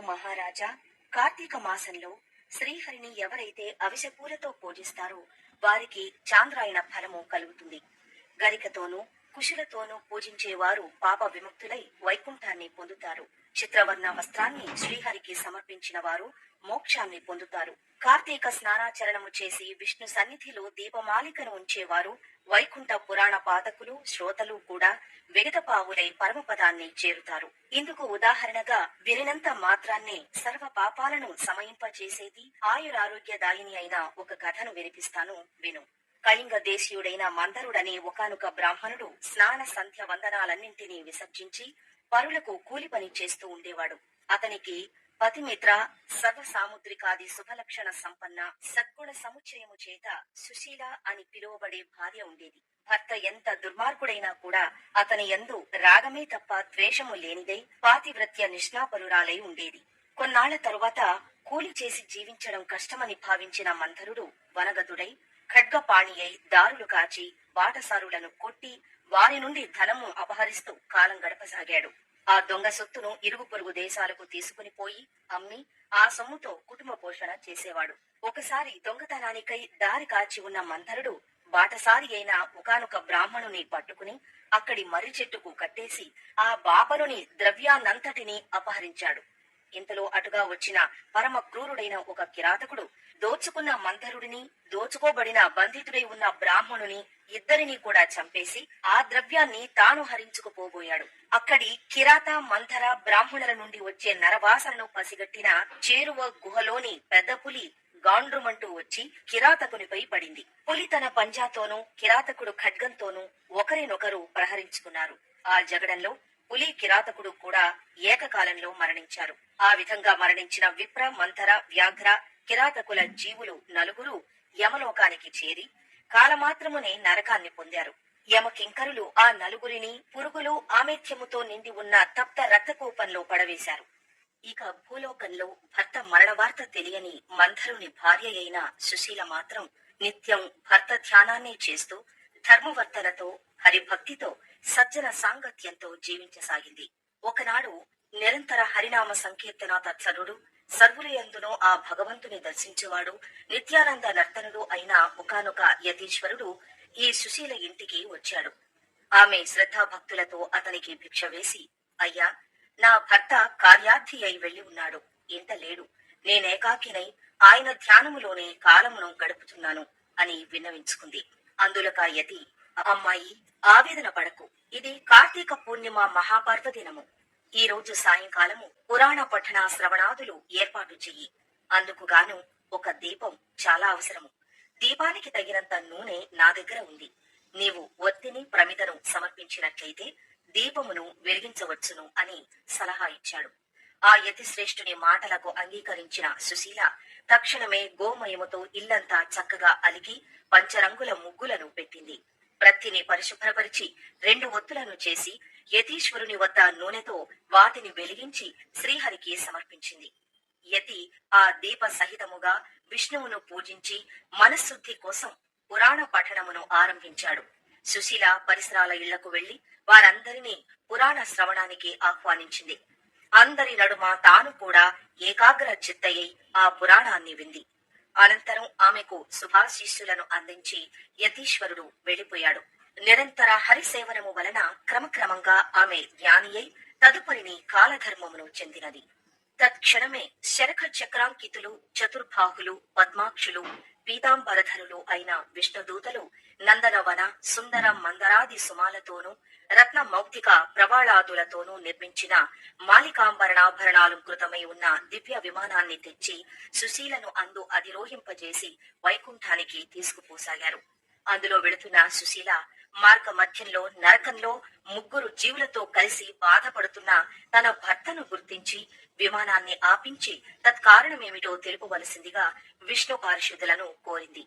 మహారాజా కార్తీక మాసంలో శ్రీహరిని ఎవరైతే అవిషపూలతో పూజిస్తారో వారికి చాంద్రాయణ ఫలము కలుగుతుంది. గరికతోనూ కుశులతోనూ పూజించేవారు పాప విముక్తులై వైకుంఠాన్ని పొందుతారు. చిత్రవర్ణ వస్త్రాన్ని శ్రీహరికి సమర్పించిన వారు మోక్షాన్ని పొందుతారు. కార్తీక స్నానాచరణము చేసి విష్ణు సన్నిధిలో దీపమాలికను ఉంచేవారు వైకుంఠ పురాణ పాతకులు శ్రోతలు కూడా విగతపావులై పరమపదాన్ని చేరుతారు. ఇందుకు ఉదాహరణగా వినినంత మాత్రాన్నే సర్వ పాపాలను సమయింపచేసేది ఆయురారోగ్యదాయిని అయిన ఒక కథను వినిపిస్తాను విను. కళింగ దేశీయుడైన మందరుడనే ఒకానొక బ్రాహ్మణుడు స్నాన సంధ్య వందనాలన్నింటినీ విసర్జించి పరులకు కూలి పని చేస్తూ ఉండేవాడు. అతనికి పతిమిత్ర సర్వ సాముద్రికాది శుభలక్షణ సంపన్న సద్గుణ సముచ్చయము చేత సుశీల అని పిలువబడే భార్య ఉండేది. భర్త ఎంత దుర్మార్గుడైనా కూడా అతని యందు రాగమే తప్ప ద్వేషము లేనిదే పాతివ్రత్య నిష్ణాపరురాలై ఉండేది. కొన్నాళ్ళ తరువాత కూలి చేసి జీవించడం కష్టమని భావించిన మంథరుడు వనగదుడై ఖడ్గపాణి అయి దారులు కాచి బాటసారులను కొట్టి వారి నుండి ధనము అపహరిస్తూ కాలం గడపసాగాడు. ఆ దొంగ సొత్తును ఇరుగు పొరుగు దేశాలకు తీసుకుని పోయి అమ్మి ఆ సొమ్ముతో కుటుంబ పోషణ చేసేవాడు. ఒకసారి దొంగతనానికై దారి కాచి ఉన్న మంథరుడు బాటసారి అయిన ఒకనొక బ్రాహ్మణుని పట్టుకుని అక్కడి మర్రి చెట్టుకు కట్టేసి ఆ బాపనుని ద్రవ్యాన్నంతటినీ అపహరించాడు. ఇంతలో అటుగా వచ్చిన పరమ క్రూరుడైన ఒక కిరాతకుడు దోచుకున్న మంతరుడిని దోచుకోబడిన బంధితుడై ఉన్న బ్రాహ్మణుని ఇద్దరిని కూడా చంపేసి ఆ ద్రవ్యాన్ని తాను హరించుకుపోబోయాడు. అక్కడి కిరాత మంథర బ్రాహ్మణుల నుండి వచ్చే నరవాసనను పసిగట్టిన చేరువ గుహలోని పెద్ద పులి గాండ్రుమంటూ వచ్చి కిరాతకునిపై పడింది. పులి తన పంజాతోనూ కిరాతకుడు ఖడ్గంతోనూ ఒకరినొకరు ప్రహరించుకున్నారు. ఆ జగడంలో పులి కిరాతకుడు కూడా ఏకకాలంలో మరణించారు. ఆ విధంగా మరణించిన విప్ర మంథర వ్యాఘ్ర కిరాతకుల జీవులు నలుగురు యమలోకానికి చేరి కాలమాత్రమునే నరకాన్ని పొందారు. యమకింకరులు ఆ నలుగురిని పురుగులు ఆమెత్యముతో నిండి ఉన్న తప్త రక్తకూపంలో పడవేశారు. ఇక భూలోకంలో భర్త మరణవార్త తెలియని మంధరుని భార్య అయిన సుశీల మాత్రం నిత్యం భర్త ధ్యానాన్ని చేస్తూ ధర్మవర్తనతో హరిభక్తితో సజ్జన సాంగత్యంతో జీవించసాగింది. ఒకనాడు నిరంతర హరినామ సంకీర్తన తత్సరుడు సర్వులయందునో ఆ భగవంతుని దర్శించేవాడు నిత్యానంద నర్తనుడు అయిన ఒకనొక యతీశ్వరుడు ఈ సుశీల ఇంటికి వచ్చాడు. ఆమె శ్రద్ధాభక్తులతో అతనికి భిక్ష వేసి అయ్యా నా భర్త కార్యార్థి అయి వెళ్ళి ఉన్నాడు. ఇంట లేడు. నేనేకాకినై ఆయన ధ్యానములోనే కాలమును గడుపుతున్నాను అని విన్నవించుకుంది. అందులక యతి అమ్మాయి ఆవేదన పడకు. ఇది కార్తీక పూర్ణిమ మహాపర్వదినము ఈ రోజు సాయంకాలము పురాణ పఠన శ్రవణాదులు ఏర్పాటు చెయ్యి. అందుకు గాను ఒక దీపం చాలా అవసరము. దీపానికి తగినంత నూనె నా దగ్గర ఉంది. నీవు ఒత్తిని ప్రమిదను సమర్పించినట్లయితే దీపమును వెలిగించవచ్చును అని సలహా ఇచ్చాడు. ఆ యతిశ్రేష్ఠుని మాటలకు అంగీకరించిన సుశీల తక్షణమే గోమయముతో ఇల్లంతా చక్కగా అలికి పంచరంగుల ముగ్గులను పెట్టింది. ప్రత్తిని పరిశుభ్రపరిచి రెండు ఒత్తులను చేసి యతీశ్వరుని వద్ద నూనెతో వాటిని వెలిగించి శ్రీహరికి సమర్పించింది. యతి ఆ దీప సహితముగా విష్ణువును పూజించి మనశ్శుద్ధి కోసం పురాణ పఠనమును ఆరంభించాడు. సుశీల పరిసరాల ఇళ్ళకు వెళ్ళి వారందరినీ పురాణ శ్రవణానికి ఆహ్వానించింది. అందరి నడుమ తాను కూడా ఏకాగ్ర చిత్తయ్యి ఆ పురాణాన్ని వింది. అనంతరం ఆమెకు శుభాశీస్సులను అందించి యతీశ్వరుడు వెళ్ళిపోయాడు నిరంతర హరిసేవనము వలన క్రమక్రమంగా ఆమె జ్ఞానియై తదుపరిని కాలధర్మమును చెందినది. తత్క్షణమే శరఖ చక్రాంకితులు చతుర్భాహులు పద్మాక్షులు పీతాంబరధరులు అయిన విష్ణుదూతలు నందనవన సుందర మందరాది సుమాలతోనూ రత్న మౌక్తిక ప్రవాళాదులతోనూ నిర్మించిన మాలికాంబరణాభరణాలు కృతమై ఉన్న దివ్య విమానాన్ని తెచ్చి సుశీలను అందు అధిరోహింపజేసి వైకుంఠానికి తీసుకుపోసాగారు. అందులో వెళుతున్న సుశీల మార్గ మధ్యంలో నరకంలో ముగ్గురు జీవులతో కలిసి బాధపడుతున్న తన భర్తను గుర్తించి విమానాన్ని ఆపించి తత్కారణమేమిటో తెలుపవలసిందిగా విష్ణు పారిశుద్ధులను కోరింది.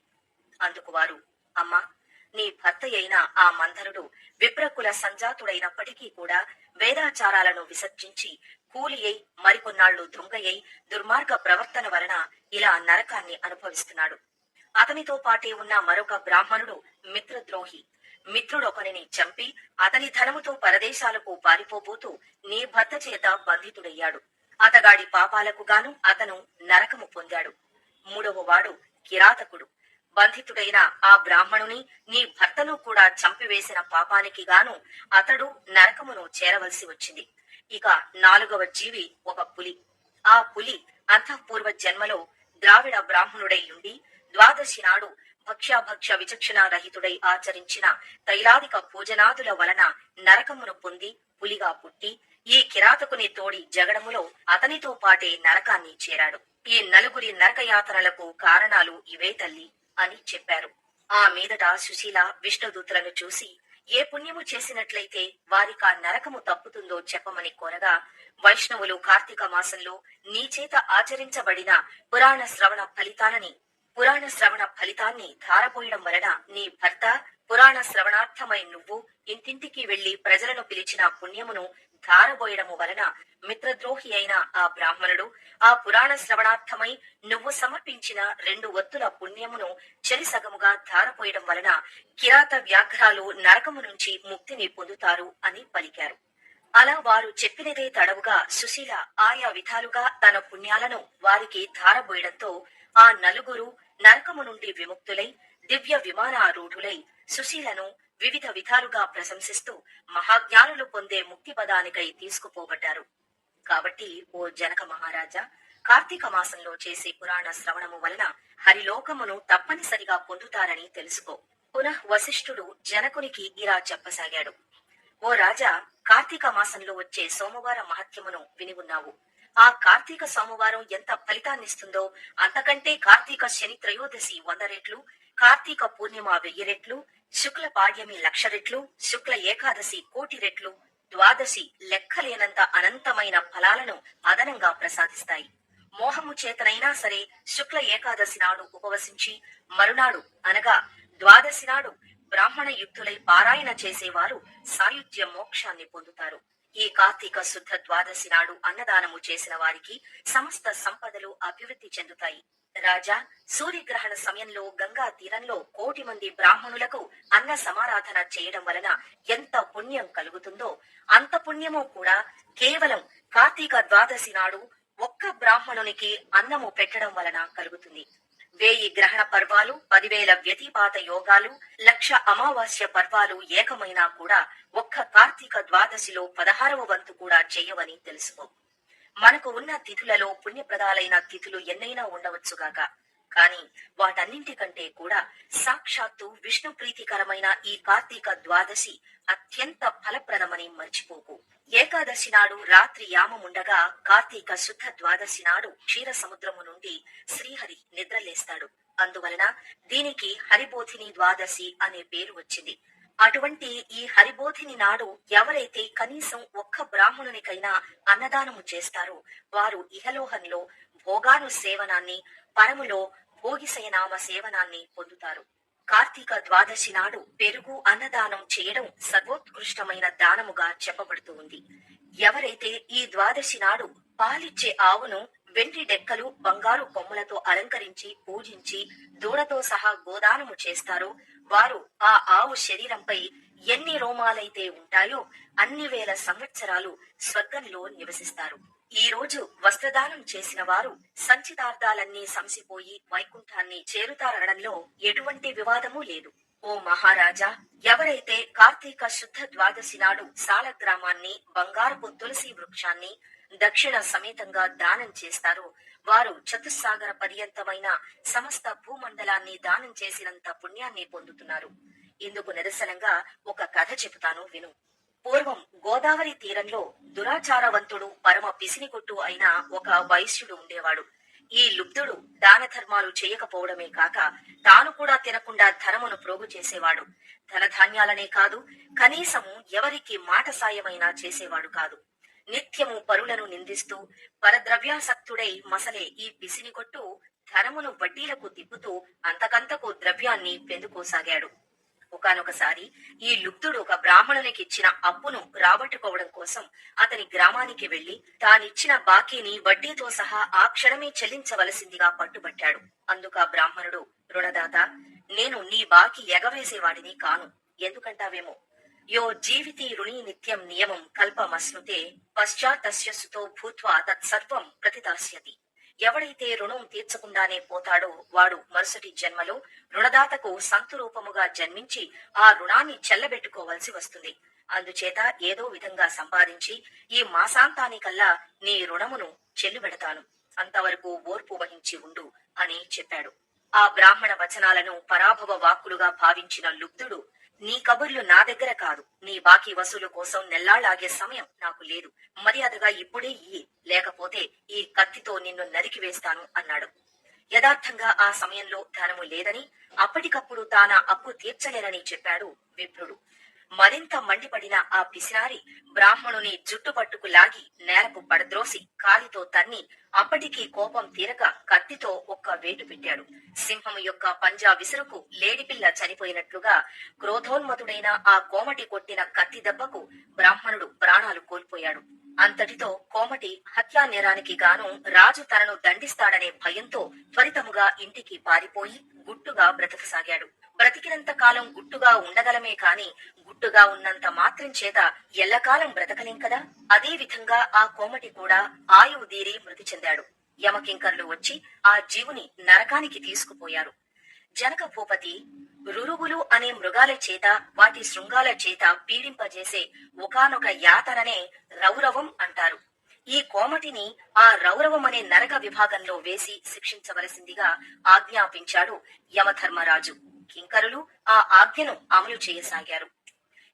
అందుకు వారు అమ్మా నీ భర్త అయిన ఆ మంధరుడు విప్రకుల సంజాతుడైనప్పటికీ కూడా వేదాచారాలను విసర్జించి కూలి అయి మరికొన్నాళ్ళు దొంగయ్యి దుర్మార్గ ప్రవర్తన వలన ఇలా నరకాన్ని అనుభవిస్తున్నాడు. అతనితో పాటే ఉన్న మరొక బ్రాహ్మణుడు మిత్రద్రోహి. మిత్రుడొకరిని చంపి అతని ధనముతో పరదేశాలకు పారిపోబోతూ నీ భర్త చేత బంధితుడయ్యాడు. అతగాడి పాపాలకు గాను అతను నరకము పొందాడు. మూడవ వాడు కిరాతకుడు. బంధితుడైన ఆ బ్రాహ్మణుని నీ భర్తను కూడా చంపివేసిన పాపానికి గాను అతడు నరకమును చేరవలసి వచ్చింది. ఇక నాలుగవ జీవి ఒక పులి. ఆ పులి అంతఃపూర్వ జన్మలో ద్రావిడ బ్రాహ్మణుడై ఉండి ద్వాదశి నాడు భక్ష్యాభక్ష్య విచక్షణ రహితుడై ఆచరించిన తైలాదిక భోజనాదుల వలన నరకమును పొంది పులిగా పుట్టి ఈ కిరాతకుని తోడి జగడములో అతనితో పాటే నరకాన్ని చేరాడు. ఈ నలుగురి నరకయాతనలకు కారణాలు ఇవే తల్లి అని చెప్పారు. ఆ మీదట సుశీల విష్ణుదూతలను చూసి ఏ పుణ్యము చేసినట్లయితే వారికా నరకము తప్పుతుందో చెప్పమని కోరగా వైష్ణవులు కార్తీక మాసంలో నీ చేత ఆచరించబడిన పురాణ శ్రవణ ఫలితాలని పురాణ శ్రవణ ఫలితాన్ని ధారపోయడం వలన నీ భర్త పురాణ శ్రవణార్థమై నువ్వు ఇంటింటికి వెళ్ళి ప్రజలను పిలిచిన పుణ్యమును ధారబోయడము వలన మిత్రద్రోహి అయిన ఆ బ్రాహ్మణుడు ఆ పురాణ శ్రవణార్థమై నువ్వు సమర్పించిన రెండు ఒత్తుల పుణ్యమును చెరిసగముగా ధారపోయడం వలన కిరాత వ్యాఘ్రాలు నరకము నుంచి ముక్తిని పొందుతారు అని పలికారు. అలా వారు చెప్పినదే తడవుగా సుశీల ఆయా విధాలుగా తన పుణ్యాలను వారికి ధారబోయడంతో ఆ నలుగురు నరకము నుండి విముక్తులై దివ్య విమానారూఢులై సుశీలను వివిధ విధాలుగా ప్రశంసిస్తూ మహాజ్ఞానులు పొందే ముక్తి పదానికై తీసుకుపోబడ్డారు. కాబట్టి ఓ జనక మహారాజా కార్తీక మాసంలో చేసే పురాణ శ్రవణము వలన హరిలోకమును తప్పనిసరిగా పొందుతారని తెలుసుకో. పునః వశిష్ఠుడు జనకునికి ఇలా చెప్పసాగాడు. ఓ రాజా కార్తీక మాసంలో వచ్చే సోమవార మహత్యమును విని ఉన్నావు. ఆ కార్తీక సోమవారం ఎంత ఫలితాన్నిస్తుందో? అంతకంటే కార్తీక శని త్రయోదశి వంద రెట్లు కార్తీక పూర్ణిమ వెయ్యి రెట్లు శుక్ల పాడ్యమి లక్ష రెట్లు శుక్ల ఏకాదశి కోటి రెట్లు ద్వాదశి లెక్కలేనంత అనంతమైన ఫలాలను అదనంగా ప్రసాదిస్తాయి. మోహము చేతనైనా సరే శుక్ల ఏకాదశి నాడు ఉపవసించి మరునాడు అనగా ద్వాదశి నాడు బ్రాహ్మణ యుక్తులై పారాయణ చేసేవారు సాయుధ్య మోక్షాన్ని పొందుతారు. ఈ కార్తీక శుద్ధ ద్వాదశి నాడు అన్నదానము చేసిన వారికి సమస్త సంపదలు అభివృద్ధి చెందుతాయి. రాజా సూర్యగ్రహణ సమయంలో గంగా తీరంలో కోటి మంది బ్రాహ్మణులకు అన్న సమారాధన చేయడం వలన ఎంత పుణ్యం కలుగుతుందో అంత పుణ్యము కూడా కేవలం కార్తీక ద్వాదశి నాడు ఒక్క బ్రాహ్మణునికి అన్నము పెట్టడం వలన కలుగుతుంది. వేయి గ్రహణ పర్వాలు పదివేల వ్యతిపాత యోగాలు లక్ష అమావాస్య పర్వాలు ఏకమైనా కూడా ఒక్క కార్తీక ద్వాదశిలో పదహారవ వంతు కూడా చేయవని తెలుసుకో. మనకు ఉన్న తిథులలో పుణ్యప్రదాలైన తిథులు ఎన్నైనా ఉండవచ్చుగాక కాని వాటన్నింటికంటే కూడా సాక్షాత్తు విష్ణు ప్రీతికరమైన ఈ కార్తీక ద్వాదశి అత్యంత ఫలప్రదమని మర్చిపోకు. ఏకాదశి నాడు రాత్రి యామముండగా కార్తీక శుద్ధ ద్వాదశి నాడు క్షీర సముద్రము నుండి శ్రీహరి నిద్రలేస్తాడు. అందువలన దీనికి హరిబోధిని ద్వాదశి అనే పేరు వచ్చింది. అటువంటి ఈ హరిబోధిని నాడు ఎవరైతే కనీసం ఒక్క బ్రాహ్మణునికైనా అన్నదానము చేస్తారో వారు ఇహలోహంలో భోగాను సేవనాన్ని పరములో భోగిశయనామ సేవనాన్ని పొందుతారు. కార్తీక ద్వాదశి నాడు పెరుగు అన్నదానం చేయడం సర్వోత్కృష్టమైన దానముగా చెప్పబడుతూ ఉంది ఎవరైతే ఈ ద్వాదశి నాడు పాలిచ్చే ఆవును వెండి డెక్కలు బంగారు కొమ్ములతో అలంకరించి పూజించి దూడతో సహా గోదానము చేస్తారో వారు ఆ ఆవు శరీరంపై ఎన్ని రోమాలైతే ఉంటాయో అన్ని వేల సంవత్సరాలు స్వర్గంలో నివసిస్తారు. ఈ రోజు వస్త్రదానం చేసిన వారు సంచితార్థాలన్నీ సంసిపోయి వైకుంఠాన్ని చేరుతారనడంలో ఎటువంటి వివాదమూ లేదు. ఓ మహారాజా ఎవరైతే కార్తీక శుద్ధ ద్వాదశి నాడు సాల గ్రామాన్ని బంగారపు తులసి వృక్షాన్ని దక్షిణ సమేతంగా దానం చేస్తారో వారు చతుస్సాగర పర్యంతమైన సమస్త భూమండలాన్ని దానం చేసినంత పుణ్యాన్ని పొందుతున్నారు. ఇందుకు నిదర్శనంగా ఒక కథ చెబుతాను విను. పూర్వం గోదావరి తీరంలో దురాచారవంతుడు పరమ పిసినికొట్టు అయిన ఒక వైశ్యుడు ఉండేవాడు. ఈ లుబ్ధుడు దాన ధర్మాలు చేయకపోవడమే కాక తాను కూడా తినకుండా ధనమును ప్రోగు చేసేవాడు. ధనధాన్యాలనే కాదు కనీసము ఎవరికి మాట సాయమైనా చేసేవాడు కాదు. నిత్యము పరులను నిందిస్తూ పరద్రవ్యాసక్తుడై మసలే ఈ పిసినికొట్టు ధనమును వడ్డీలకు తిప్పుతూ అంతకంతకు ద్రవ్యాన్ని పెందుకోసాగాడు. ఒకనొకసారి ఈ లుబ్ధుడు ఒక బ్రాహ్మణునికి ఇచ్చిన అప్పును రాబట్టుకోవడం కోసం అతని గ్రామానికి వెళ్ళి తానిచ్చిన బాకీని వడ్డీతో సహా ఆ క్షణమే చెల్లించవలసిందిగా పట్టుబట్టాడు. అందుకు ఆ బ్రాహ్మణుడు రుణదాత నేను నీ బాకీ ఎగవేసేవాడిని కాను. ఎందుకంటావేమో? యో జీవితి రుణీ నిత్యం నియమం కల్పమశ్నుతే పశ్చాత్తస్యసుతో భూత్వా తత్సర్వం ప్రతిదాస్యతి. ఎవడైతే రుణం తీర్చకుండానే పోతాడో వాడు మరుసటి జన్మలో రుణదాతకు సంతురూపముగా జన్మించి ఆ రుణాన్ని చెల్లబెట్టుకోవలసి వస్తుంది. అందుచేత ఏదో విధంగా సంపాదించి ఈ మాసాంతానికల్లా నీ రుణమును చెల్లుబెడతాను. అంతవరకు ఓర్పు వహించి ఉండు అని చెప్పాడు. ఆ బ్రాహ్మణ వచనాలను పరాభవ వాక్కులుగా భావించిన లుబ్ధుడు నీ కబుర్లు నా దగ్గర కాదు. నీ బాకీ వసూలు కోసం నెల్లాళ్ళాగే సమయం నాకు లేదు. మర్యాదగా ఇప్పుడే ఇయ్యి. లేకపోతే ఈ కత్తితో నిన్ను నరికి వేస్తాను అన్నాడు. యథార్థంగా ఆ సమయంలో ధనము లేదని అప్పటికప్పుడు తాన అప్పు తీర్చలేనని చెప్పాడు విప్రుడు. మరింత మండిపడిన ఆ పిసినారి బ్రాహ్మణుని జుట్టుపట్టుకు లాగి నేలకు పడద్రోసి కాలితో తన్ని అప్పటికీ కోపం తీరక కత్తితో ఒక్క వేటు పెట్టాడు. సింహం యొక్క పంజా విసురుకు లేడిపిల్ల చనిపోయినట్లుగా క్రోధోన్మతుడైన ఆ కోమటి కొట్టిన కత్తి దెబ్బకు బ్రాహ్మణుడు ప్రాణాలు కోల్పోయాడు. అంతటితో కోమటి హత్యా నేరానికి గాను రాజు తనను దండిస్తాడనే భయంతో త్వరితముగా ఇంటికి పారిపోయి గుట్టుగా బ్రతకసాగాడు. బ్రతికినంత కాలం గుట్టుగా ఉండగలమే కాని గుట్టుగా ఉన్నంత మాత్రం చేత ఎల్లకాలం బ్రతకలేం కదా? అదే విధంగా ఆ కోమటి కూడా ఆయువు దీరి మృతి చెందాడు. యమకింకర్లు వచ్చి ఆ జీవుని నరకానికి తీసుకుపోయారు. జనక భూపతి రురువులు అనే మృగాల చేత వాటి శృంగాల చేత పీడింపజేసే ఒకానొక యాతననే రౌరవం అంటారు. ఈ కోమటిని ఆ రౌరవం అనే నరక విభాగంలో వేసి శిక్షించవలసిందిగా ఆజ్ఞాపించాడు యమధర్మరాజు. కింకరులు ఆ ఆజ్ఞను అమలు చేయసాగారు.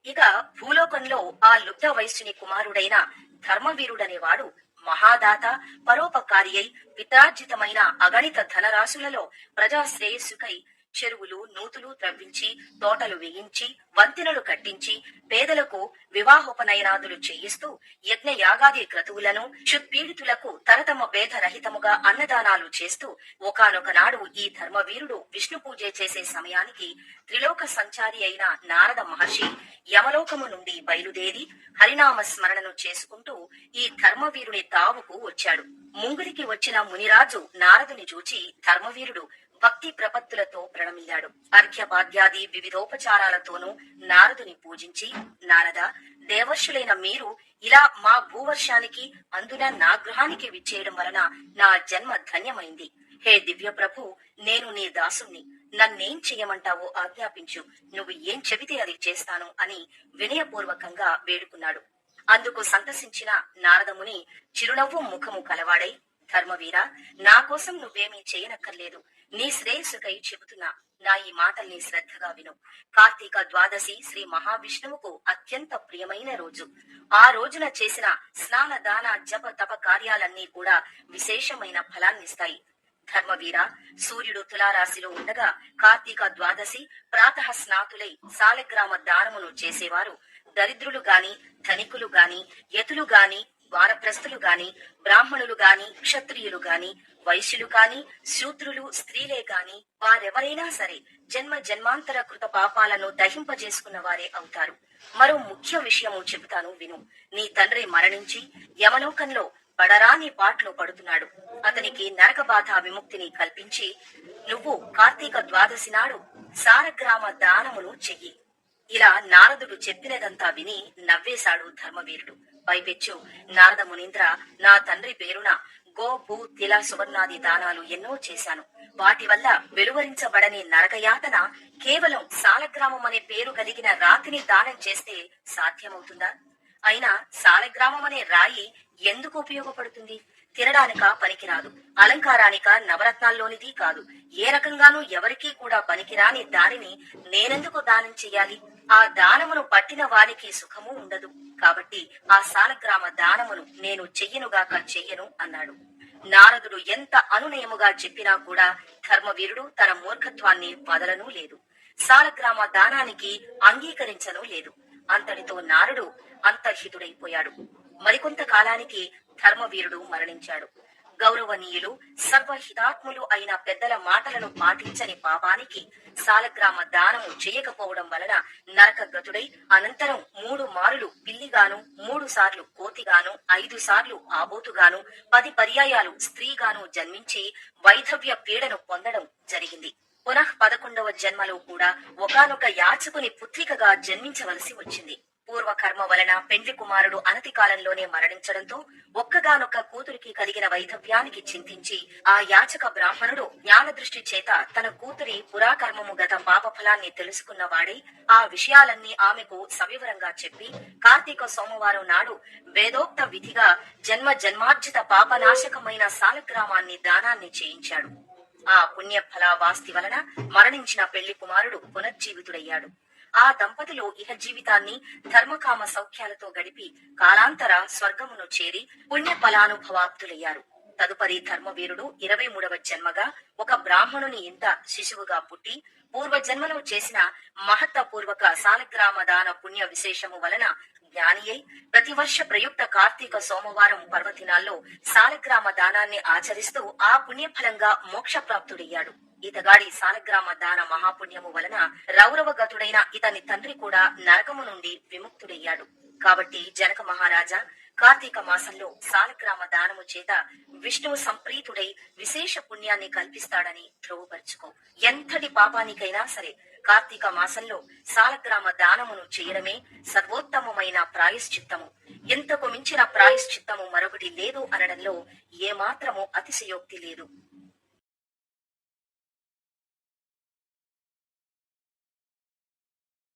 ఇక భూలోకంలో ఆ లుబ్ధ వయస్సుని కుమారుడైన ధర్మవీరుడనేవాడు మహాదాత పరోపకారి అయి పితార్జితమైన అగణిత ధనరాశులలో ప్రజా శ్రేయస్సుకై చెరువులు నూతులు త్రవ్వించి తోటలు వేయించి వంతెనలు కట్టించి పేదలకు వివాహోపనయనాదులు చేయిస్తూ యజ్ఞ యాగాది క్రతువులను క్షుత్పీడితులకు తరతమ భేదరహితముగా అన్నదానాలు చేస్తూ ఒకనొక నాడు ఈ ధర్మవీరుడు విష్ణు పూజ చేసే సమయానికి త్రిలోక సంచారి అయిన నారద మహర్షి యమలోకము నుండి బయలుదేరి హరినామ స్మరణను చేసుకుంటూ ఈ ధర్మవీరుని తావుకు వచ్చాడు. ముంగురికి వచ్చిన మునిరాజు నారదుని చూచి ధర్మవీరుడు భక్తి ప్రపత్తులతో ప్రణమిల్లాడు. అర్ఘ్యపాద్యాది వివిధోపచారాలతోనూ నారదుని పూజించి నారద దేవర్షులైన మీరు ఇలా మా భూవర్షానికి అందున నా గృహానికి విచ్చేయడం వలన నా జన్మ ధన్యమైంది. హే దివ్య ప్రభు నేను నీ దాసుణ్ణి. నన్నేం చెయ్యమంటావో ఆజ్ఞాపించు. నువ్వు ఏం చెబితే అది చేస్తాను అని వినయపూర్వకంగా వేడుకున్నాడు. అందుకు సంతసించిన నారదముని చిరునవ్వు ముఖము కలవాడై ధర్మవీర నా కోసం నువ్వేమీ చేయనక్కర్లేదు. నీ శ్రేయస్సుకై చెబుతున్నా. నా ఈ మాటల్ని శ్రద్ధగా విను. కార్తీక ద్వాదశి శ్రీ మహావిష్ణువుకు అత్యంత ప్రియమైన రోజు. ఆ రోజున చేసిన స్నాన దాన జప తప కార్యాలన్నీ కూడా విశేషమైన ఫలాన్నిస్తాయి. ధర్మవీర సూర్యుడు తులారాశిలో ఉండగా కార్తీక ద్వాదశి ప్రాతః స్నాతులై సాలగ్రామ దానమును చేసేవారు. దరిద్రులు గాని ధనికులు గాని యతులు గాని వారప్రస్తులు గాని బ్రాహ్మణులు గాని క్షత్రియులు గాని వైశ్యులు కాని శూద్రులు స్త్రీలే కాని వారెవరైనా సరే జన్మ జన్మాంతర కృత పాపాలను దహింపజేసుకున్న వారే అవుతారు. మరో ముఖ్య విషయము చెబుతాను విను. నీ తండ్రి మరణించి యమలోకంలో పడరాని పాటలో పడుతున్నాడు. అతనికి నరక బాధ విముక్తిని కల్పించి నువ్వు కార్తీక ద్వాదశి నాడు సారగ్రామ దానమును చెయ్యి. ఇలా నారదుడు చెప్పినదంతా విని నవ్వేశాడు ధర్మవీరుడు. పైపెచ్చు నారద మునీంద్ర నా తండ్రి పేరున గో భూ తిల సువర్ణాది దానాలు ఎన్నో చేశాను. వాటి వల్ల వెలువరించబడని నరకయాతన కేవలం సాలగ్రామం అనే పేరు కలిగిన రాతిని దానం చేస్తే సాధ్యమవుతుందా? అయినా సాలగ్రామం అనే రాయి ఎందుకు ఉపయోగపడుతుంది? తినడానిక పనికిరాదు. అలంకారానిక నవరత్నాల్లోనిది కాదు. ఏ రకంగానూ ఎవరికీ కూడా పనికిరాని దానిని నేనెందుకు దానం చెయ్యాలి? ఆ దానమును పట్టిన వారికి సుఖము ఉండదు. కాబట్టి ఆ సాలగ్రామ దానమును నేను చెయ్యనుగాక చెయ్యను అన్నాడు. నారదుడు ఎంత అనునయముగా చెప్పినా కూడా ధర్మవీరుడు తన మూర్ఖత్వాన్ని వదలనూ లేదు. సాలగ్రామ దానానికి అంగీకరించనూ లేదు. అంతటితో నారుడు అంతర్హితుడైపోయాడు. మరికొంత కాలానికి ధర్మవీరుడు మరణించాడు. గౌరవనీయులు సర్వహితాత్ములు అయిన పెద్దల మాటలను పాటించని పాపానికి సాలగ్రామ దానము చేయకపోవడం వలన నరకగతుడై అనంతరం మూడు మారులు పిల్లిగాను మూడు సార్లు కోతిగాను ఐదు సార్లు ఆబోతుగాను పది పర్యాయాలు స్త్రీగాను జన్మించి వైధవ్య పీడను పొందడం జరిగింది. పునః పదకొండవ జన్మలో కూడా ఒకనొక యాచకుని పుత్రికగా జన్మించవలసి వచ్చింది. పూర్వ కర్మ వలన పెండ్లి కుమారుడు అనతి కాలంలోనే మరణించడంతో ఒక్కగానొక్క కూతురికి కలిగిన వైధవ్యానికి చింతించి ఆ యాచక బ్రాహ్మణుడు జ్ఞానదృష్టి చేత తన కూతురి పురాకర్మము గత పాప ఫలాన్ని తెలుసుకున్నవాడై ఆ విషయాలన్నీ ఆమెకు సవివరంగా చెప్పి కార్తీక సోమవారం నాడు వేదోక్త విధిగా జన్మ జన్మార్జిత పాపనాశకమైన సాలగ్రామాన్ని దానాన్ని చేయించాడు. ఆ పుణ్య ఫలావాస్తి వలన మరణించిన పెళ్ళి కుమారుడు పునర్జీవితుడయ్యాడు. ఆ దంపతులు ఇహ జీవితాన్ని ధర్మకామ సౌఖ్యాలతో గడిపి కాలాంతర స్వర్గమును చేరి పుణ్య ఫలానుభవాప్తులయ్యారు తదుపరి ధర్మవీరుడు ఇరవై మూడవ జన్మగా ఒక బ్రాహ్మణుని ఇంట శిశువుగా పుట్టి పూర్వ జన్మలో చేసిన మహత్తపూర్వక సాలగ్రామ దాన పుణ్య విశేషము వలన జ్ఞాని అయి ప్రతి వర్ష ప్రయుక్త కార్తీక సోమవారం పర్వదినాల్లో సాలగ్రామ దానాన్ని ఆచరిస్తూ ఆ పుణ్యఫలంగా మోక్ష ప్రాప్తుడయ్యాడు ఇతగాడి సాలగ్రామ దాన మహాపుణ్యము వలన రౌరవగతుడైన ఇతని తండ్రి కూడా నరకము నుండి విముక్తుడయ్యాడు. కాబట్టి జనక మహారాజా కార్తీక మాసంలో సాలగ్రామ దానము చేత విష్ణువు సంప్రీతుడై విశేష పుణ్యాన్ని కల్పిస్తాడని ధ్రువపరుచుకో. ఎంతటి పాపానికైనా సరే కార్తీక మాసంలో సాలగ్రామ దానమును చేయడమే సర్వోత్తమమైన ప్రాయశ్చిత్తము. ఎంతకు మించిన ప్రాయశ్చిత్తము మరొకటి లేదు అనడంలో ఏమాత్రము అతిశయోక్తి లేదు.